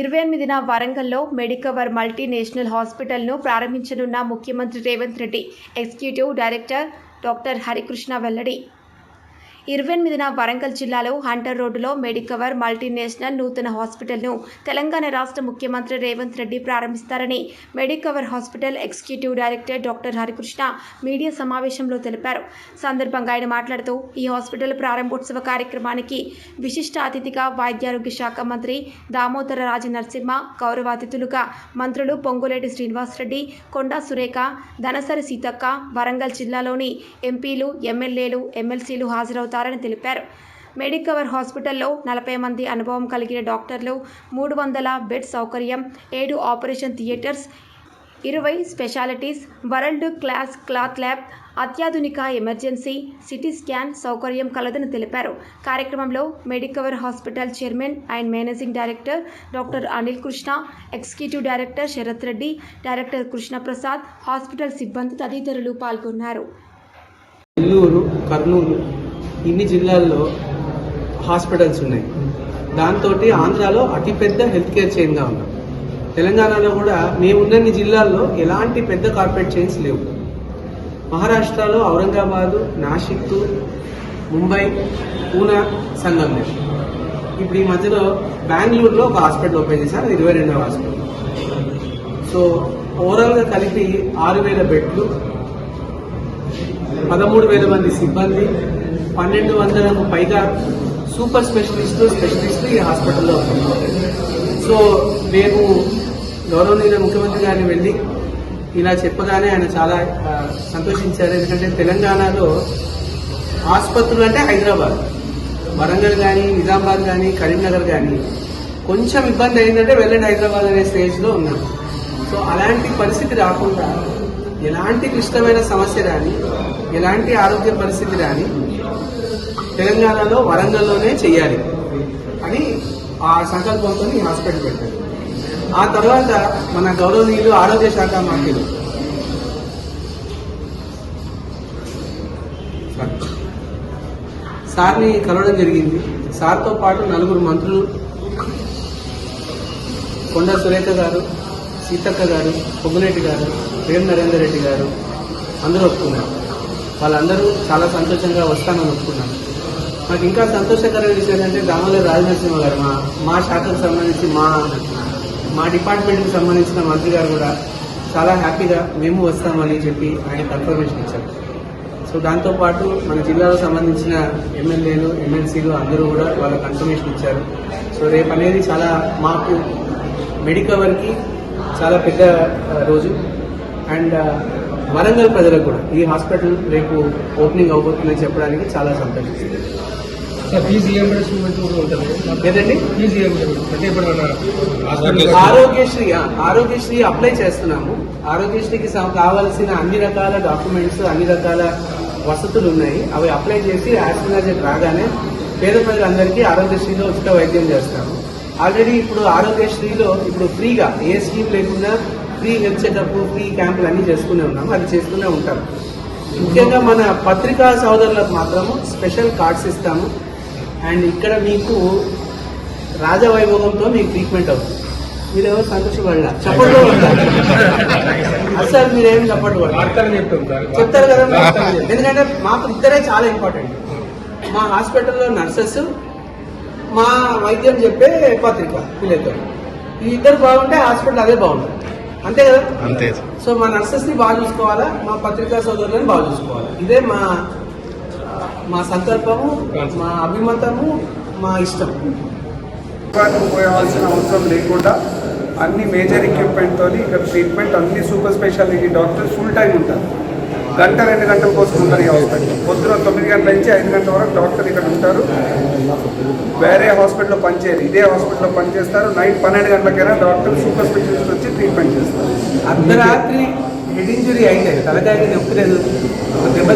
ఇరవై ఎనిమిదిన వరంగల్లో మెడికవర్ మల్టీనేషనల్ హాస్పిటల్ను ప్రారంభించనున్న ముఖ్యమంత్రి Revanth Reddy executive director doctor Harikrishna వెల్లడి. ఇరవై ఎనిమిదిన వరంగల్ జిల్లాలో హంటర్ రోడ్డులో మెడికవర్ మల్టీనేషనల్ నూతన హాస్పిటల్ను తెలంగాణ రాష్ట్ర ముఖ్యమంత్రి Revanth Reddy ప్రారంభిస్తారని Medicover hospital executive director doctor Harikrishna media సమావేశంలో తెలిపారు. సందర్భంగా ఆయన మాట్లాడుతూ ఈ హాస్పిటల్ ప్రారంభోత్సవ కార్యక్రమానికి విశిష్ట అతిథిగా వైద్యారోగ్య శాఖ మంత్రి దామోదర రాజ నరసింహ గౌరవ అతిథులుగా మంత్రులు పొంగులేటి శ్రీనివాసరెడ్డి కొండా సురేఖ ధనసరి సీతక్క వరంగల్ జిల్లాలోని ఎంపీలు ఎమ్మెల్యేలు ఎమ్మెల్సీలు హాజరవుతారు. హాజరవుతారని తెలిపారు. మెడికవర్ హాస్పిటల్లో నలభై మంది అనుభవం కలిగిన డాక్టర్లు మూడు వందల బెడ్ సౌకర్యం ఏడు ఆపరేషన్ థియేటర్స్ ఇరవై specialities world class cath lab అత్యాధునిక ఎమర్జెన్సీ సిటీ స్కాన్ సౌకర్యం కలదని తెలిపారు. కార్యక్రమంలో Medicover hospital chairman and managing director doctor Anil Krishna executive director Sharath Reddy director Krishnaprasad hospital సిబ్బంది తదితరులు పాల్గొన్నారు. నెల్లూరు కర్నూలు ఇన్ని జిల్లాల్లో హాస్పిటల్స్ ఉన్నాయి. దాంతో ఆంధ్రాలో అతిపెద్ద హెల్త్ కేర్ చైన్గా ఉన్నాం. తెలంగాణలో కూడా మేమున్నన్ని జిల్లాల్లో ఎలాంటి పెద్ద కార్పొరేట్ చైన్స్ లేవు. మహారాష్ట్రలో ఔరంగాబాదు నాసిక్ ముంబై పూనా సంఘం ఇప్పుడు ఈ మధ్యలో బెంగళూరులో ఒక హాస్పిటల్ ఓపెన్ చేశారు అది ఇరవై రెండవ హాస్పిటల్. సో ఓవరాల్గా కలిపి ఆరు వేల బెడ్లు పదమూడు వేల మంది సిబ్బంది పన్నెండు వందలకు పైగా సూపర్ స్పెషలిస్టులు స్పెషలిస్టులు ఈ హాస్పిటల్లో ఉన్నారు. సో మేము గౌరవనీయ ముఖ్యమంత్రి గారిని వెళ్ళి ఇలా చెప్పగానే ఆయన చాలా సంతోషించారు. ఎందుకంటే తెలంగాణలో ఆసుపత్రులు అంటే హైదరాబాద్. వరంగల్ కానీ నిజామాబాద్ కానీ కరీంనగర్ కానీ కొంచెం ఇబ్బంది అయిందంటే వెళ్ళండి హైదరాబాద్ అనే స్టేజ్లో ఉన్నాం. సో అలాంటి పరిస్థితి రాకుండా ఎలాంటి క్లిష్టమైన సమస్య రాని ఎలాంటి ఆరోగ్య పరిస్థితి రాని తెలంగాణలో వరంగల్లోనే చెయ్యాలి అని ఆ సంకల్పంతో ఈ హాస్పిటల్ పెట్టారు. ఆ తర్వాత మన గౌరవనీయులు ఆరోగ్య శాఖ మంత్రులు. సార్ని కలవడం జరిగింది. సార్తో పాటు నలుగురు మంత్రులు కొండ సురేఖ గారు సీతక్క గారు పొగ్గులేటి గారు ప్రేమ్ నరేందర్ రెడ్డి గారు అందరూ ఒప్పుకున్నారు. వాళ్ళందరూ చాలా సంతోషంగా వస్తానని ఒప్పుకున్నారు. నాకు ఇంకా సంతోషకరమైన విషయం అంటే దామోదర్ రాజనరసింహ గారు మా మా శాఖకు సంబంధించి మా మా డిపార్ట్మెంట్కి సంబంధించిన మంత్రి గారు కూడా చాలా హ్యాపీగా మేము వస్తామని చెప్పి ఆయన కన్ఫర్మేషన్ ఇచ్చారు. సో దాంతోపాటు మన జిల్లాలో సంబంధించిన ఎమ్మెల్యేలు ఎమ్మెల్సీలు అందరూ కూడా వాళ్ళ కన్ఫర్మేషన్ ఇచ్చారు. సో రేపు అనేది చాలా మాకు మెడికవర్కి చాలా పెద్ద రోజు. అండ్ వరంగల్ ప్రజలకు కూడా ఈ హాస్పిటల్ రేపు ఓపెనింగ్ అవబోతుందని చెప్పడానికి చాలా సంతోషిస్తుంది. ఫీజు రియంబర్స్మెంట్ కూడా ఉంటుంది. ఏదండి? ఫీజు రియంబర్స్మెంట్ అంటే ఇప్పుడు మన హాస్పిటల్ ఆరోగ్యశ్రీ. ఆరోగ్యశ్రీ అప్లై చేస్తున్నాము. ఆరోగ్యశ్రీకి కావాల్సిన అన్ని రకాల డాక్యుమెంట్స్ అన్ని రకాల వసతులు ఉన్నాయి. అవి అప్లై చేసి యాజ్ రాగానే పేద ప్రజలందరికీ ఆరోగ్యశ్రీలో ఉచిత వైద్యం చేస్తాము. ఆల్రెడీ ఇప్పుడు ఆరోగ్యశ్రీలో ఇప్పుడు ఫ్రీగా ఏ స్కీమ్ లేకుండా ఫ్రీ హెల్త్ చెకప్ ఫ్రీ క్యాంపులు అన్ని చేసుకునే ఉన్నాము. అది చేసుకునే ఉంటాం ముఖ్యంగా మన పత్రికా సోదరులకు మాత్రము స్పెషల్ కార్డ్స్ ఇస్తాము. అండ్ ఇక్కడ మీకు రాజవైభవంతో మీకు ట్రీట్మెంట్ అవుతుంది. మీరు ఎవరు సంతోషపడలా? చప్పట్లు. అసలు మీరేం చప్పట్లు చెప్తారు కదా. ఎందుకంటే మాకు ఇద్దరే చాలా ఇంపార్టెంట్ మా హాస్పిటల్లో నర్సెస్ మా వైద్యం చెప్పే పత్రిక వీళ్ళిద్దరు ఈ ఇద్దరు బాగుంటే హాస్పిటల్ అదే బాగుంటుంది. అంతే కదా? అంతే. సో మా నర్సెస్ని బాగా చూసుకోవాలా? మా పత్రికా సోదరులను బాగా చూసుకోవాలా? ఇదే మా మా సంకల్పము మా అభిమతము మా ఇష్టం. దుకాణం పోవాల్సిన అవసరం లేకుండా అన్ని మేజర్ ఎక్విప్మెంట్తో ఇక్కడ ట్రీట్మెంట్ అన్ని super speciality doctors full time ఉంటారు. గంట రెండు గంటల కోసం ఉంటారు ఈ హాస్పిటల్ పొద్దున తొమ్మిది గంటల నుంచి ఐదు గంటల వరకు డాక్టర్ ఇక్కడ ఉంటారు. వేరే హాస్పిటల్లో పనిచేయరు. ఇదే హాస్పిటల్లో పనిచేస్తారు. నైట్ పన్నెండు గంటలకైనా డాక్టర్ సూపర్ స్పెషలిస్ట్ వచ్చి ట్రీట్మెంట్ చేస్తారు. అర్ధరాత్రి హెడ్ ఇంజరీ అయితే తలకాయకి నొప్పి లేదు. దెబ్బ